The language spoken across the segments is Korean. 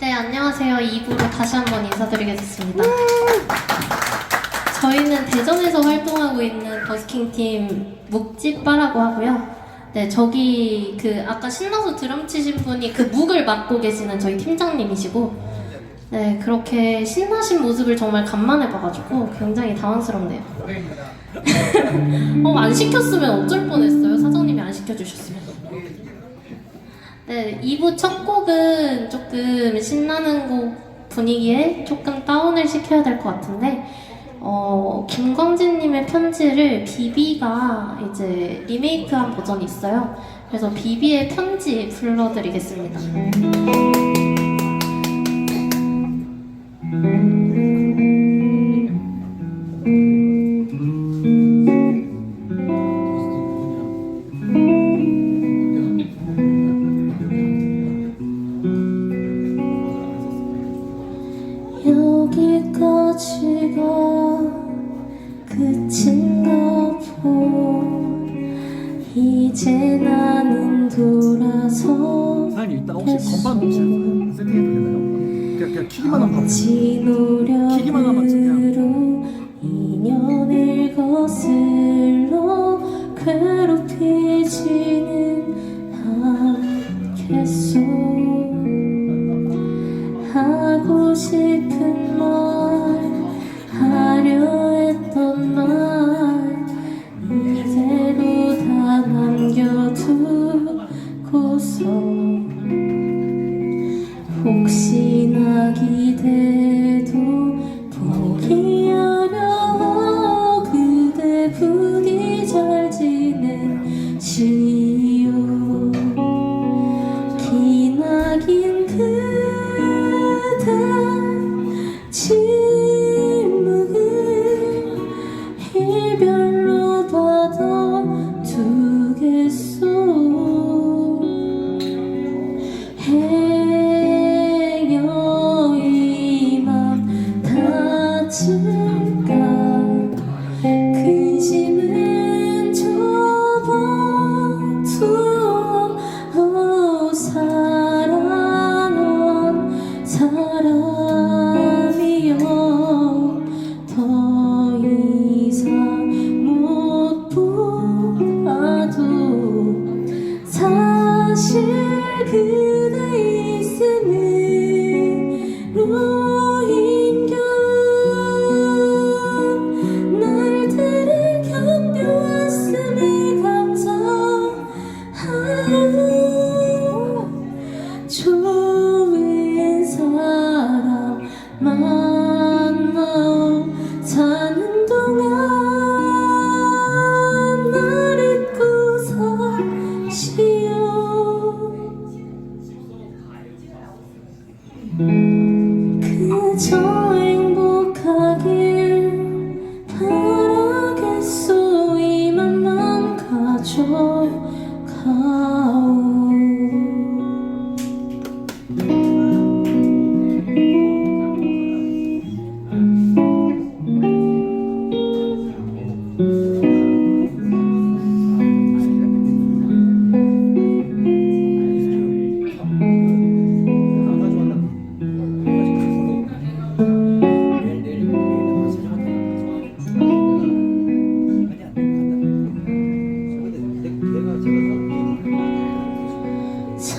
네, 안녕하세요. 2부로 다시 한번 인사드리겠습니다. 저희는 대전에서 활동하고 있는 버스킹 팀 묵찌빠라고 하고요. 네, 저기 그 아까 신나서 드럼 치신 분이 그 묵을 맡고 계시는 저희 팀장님이시고 네, 그렇게 신나신 모습을 정말 간만에 봐가지고 굉장히 당황스럽네요. 어, 안 시켰으면 어쩔 뻔했어요. 사장님이 안 시켜주셨으면. 네, 2부 첫 곡은 조금 신나는 곡 분위기에 조금 다운을 시켜야 될 것 같은데, 어, 김광진님의 편지를 비비가 이제 리메이크한 버전이 있어요. 그래서 비비의 편지 불러드리겠습니다. 여기까지가 끝인가 보 이제 나는 돌아서 사장님 이따 혹시 건반 혹시 세팅해도 되나요? 그냥, 그냥 키기만 하면 바로 키기만 하면 노력으로 인연을 거슬 그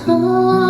사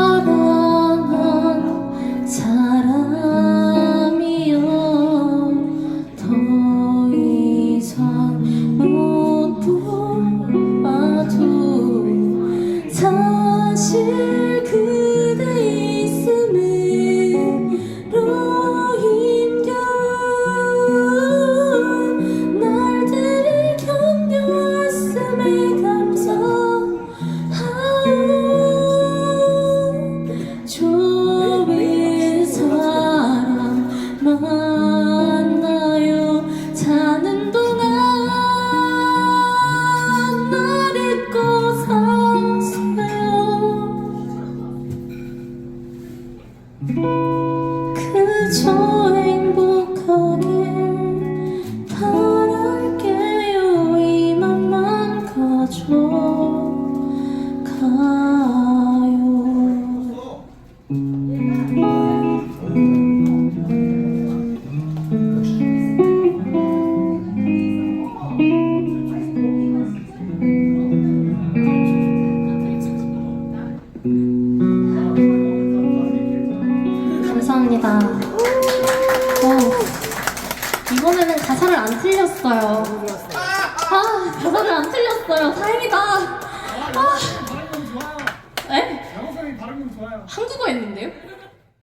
안 틀렸어요. 아, 가사를 안 틀렸어요. 다행이다. 아, 좋아요. 에? 영어 선생님 발음 좋아요. 한국어 했는데요?